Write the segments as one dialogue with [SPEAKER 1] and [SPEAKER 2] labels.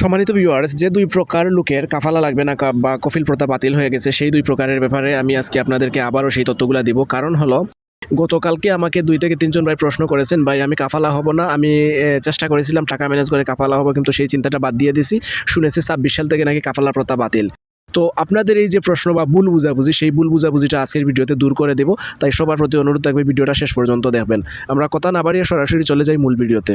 [SPEAKER 1] সম্মানিত ভিউয়ার্স যে দুই প্রকার লোকের কাফালা লাগবে না বা কফিল প্রথা বাতিল হয়ে গেছে, সেই দুই প্রকারের ব্যাপারে আমি আজকে আপনাদেরকে আবারও সেই তথ্যগুলো দিব। কারণ হলো, গতকালকে আমাকে দুই থেকে তিনজন ভাই প্রশ্ন করেছেন, ভাই, আমি কাফালা হব না, আমি চেষ্টা করেছিলাম টাকা ম্যানেজ করে কাফালা হব, কিন্তু সেই চিন্তাটা বাদ দিয়ে দিছি। শুনেছি ছাব্বিশ সাল থেকে নাকি কাফালা প্রথা বাতিল। তো আপনাদের এই যে প্রশ্ন বা ভুল বুঝাবুঝি, সেই ভুল বুঝাবুঝিটা আজকের ভিডিওতে দূর করে দেব। তাই সবার প্রতি অনুরোধ থাকবে ভিডিওটা শেষ পর্যন্ত দেখবেন। আমরা কথা না বাড়িয়ে সরাসরি চলে যাই মূল ভিডিওতে।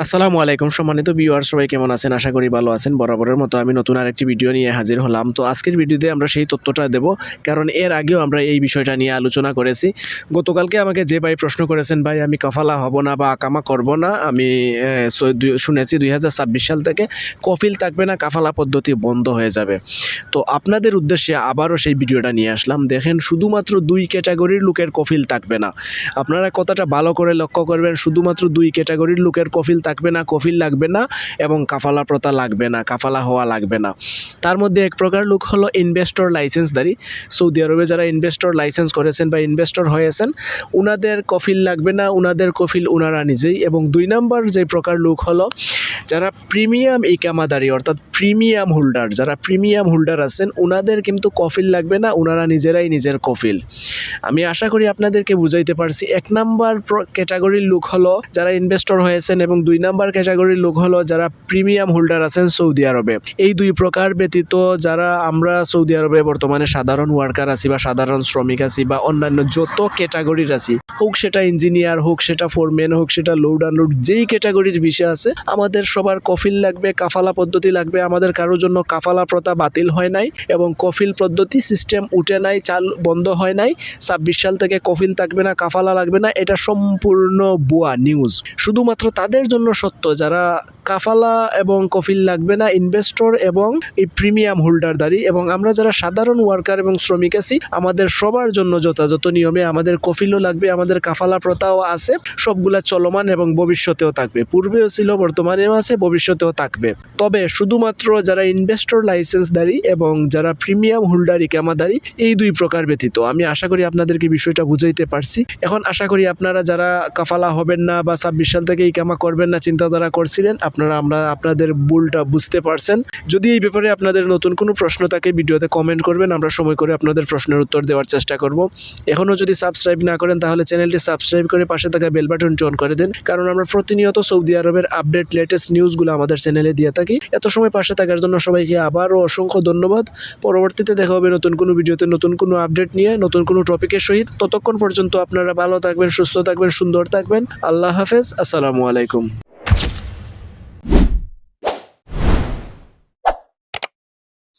[SPEAKER 1] আসসালামু আলাইকুম সম্মানিত ভিউয়ার সবাই কেমন আছেন? আশা করি ভালো আছেন, বরাবরের মতো। আমি নতুন আরেকটি ভিডিও নিয়ে হাজির হলাম। তো আজকের ভিডিওতে আমরা সেই তথ্যটা দেব, কারণ এর আগেও আমরা এই বিষয়টা নিয়ে আলোচনা করেছি। গতকালকে আমাকে যে ভাই প্রশ্ন করেছেন, ভাই, আমি কাফালা হব না বা আকামা করব না? আমি শুনেছি দুই হাজার ছাব্বিশ সাল থেকে কফিল থাকবে না, কাফালা পদ্ধতি বন্ধ হয়ে যাবে। তো আপনাদের উদ্দেশ্যে আবারও সেই ভিডিওটা নিয়ে আসলাম। দেখেন, শুধুমাত্র দুই ক্যাটাগরির লোকের কফিল থাকবে না। আপনারা কথাটা ভালো করে লক্ষ্য করবেন, শুধুমাত্র দুই ক্যাটাগরির লোকের কফিল থাকবে না, কফিল লাগবে না এবং কাফালা প্রথা লাগবে না, কাফালা হওয়া লাগবে না। তার মধ্যে এক প্রকার লোক হলো ইনভেস্টর লাইসেন্সধারী সৌদি আরবে যারা ইনভেস্টর লাইসেন্স করেছেন বা ইনভেস্টর হয়েছেন, উনাদের কফিল লাগবে না, উনাদের কফিল উনারা নিজেই। এবং দুই নাম্বার যে প্রকার লোক হলো, যারা প্রিমিয়াম ইকামাদারি অর্থাৎ প্রিমিয়াম হোল্ডার যারা প্রিমিয়াম হোল্ডার আছেন, উনাদের কিন্তু কফিল লাগবে না, উনারা নিজেরাই নিজের কফিল। আমি আশা করি আপনাদেরকে বুঝাইতে পারছি। এক নাম্বার ক্যাটাগরির লোক হলো, যারা ইনভেস্টর হয়েছেন এবং দুই নাম্বার ক্যাটাগরির লোক হলো যারা প্রিমিয়াম হোল্ডার আছেন সৌদি আরবে। এই দুই প্রকার ব্যতীত যারা আমরা সৌদি আরবে বর্তমানে সাধারণ ওয়ার্কার আছি বা সাধারণ শ্রমিক আছি বা অন্যান্য যত ক্যাটাগরির আছি, হোক সেটা ইঞ্জিনিয়ার হোক সেটা ফোরম্যান হোক সেটা লোড আনলোড যেই ক্যাটাগরির বিষয় আছে, আমাদের সবার কফিল লাগবে, কাফালা পদ্ধতি লাগবে, আমাদের কারোর জন্য কাফালা প্রথা বাতিল হয় নাই এবং কফিল পদ্ধতি সিস্টেম উঠে নাই, চাল বন্ধ হয় নাই, ছাব্বিশ সাল থেকে কফিল থাকবে না, কাফালা লাগবে না, এটা সম্পূর্ণ বুয়া নিউজ শুধুমাত্র তাদের জন্য সত্য, যারা কাফালা এবং কফিল লাগবে না ইনভেস্টর এবং এই প্রিমিয়াম হোল্ডারদারি এবং আমরা যারা সাধারণ ওয়ার্কার এবং শ্রমিক আছি, আমাদের সবার জন্য যথাযথ নিয়মে আমাদের কফিলও লাগবে, আমাদের কাফালা প্রথাও আছে, সবগুলা চলমান এবং ভবিষ্যতেও থাকবে। পূর্বেও ছিল, বর্তমানেও আছে, ভবিষ্যতেও থাকবে। তবে শুধুমাত্র যারা ইনভেস্টর লাইসেন্স লাইসেন্সদারি এবং যারা প্রিমিয়াম হোল্ডার ইকামাদারি এই দুই প্রকার ব্যতীত। আমি আশা করি আপনাদেরকে বিষয়টা বুঝাইতে পারছি। এখন আশা করি আপনারা যারা কাফালা হবেন না বা ছাব্বিশ সাল থেকে ইকামা করবেন না চিন্তাধারা করছিলেন, আপনারা, আমরা আপনাদের ভুলটা বুঝতে পারছেন। যদি এই ব্যাপারে আপনাদের নতুন কোনো প্রশ্ন থাকে, ভিডিওতে কমেন্ট করবেন, আমরা সময় করে আপনাদের প্রশ্নের উত্তর দেওয়ার চেষ্টা করব। এখনও যদি সাবস্ক্রাইব না করেন, তাহলে চ্যানেলটি সাবস্ক্রাইব করে পাশে থাকা বেল বাটনটি অন করে দিন। কারণ আমরা প্রতিনিয়ত সৌদি আরবের আপডেট লেটেস্ট নিউজগুলো আমাদের চ্যানেলে দিয়ে থাকি। এত সময় পাশে থাকার জন্য সবাইকে আবারও অসংখ্য ধন্যবাদ। পরবর্তীতে দেখা হবে নতুন কোনো ভিডিওতে, নতুন কোনো আপডেট নিয়ে, নতুন কোনো টপিকের সহিত। ততক্ষণ পর্যন্ত আপনারা ভালো থাকবেন, সুস্থ থাকবেন, সুন্দর থাকবেন। আল্লাহ হাফেজ, আসসালামু আলাইকুম।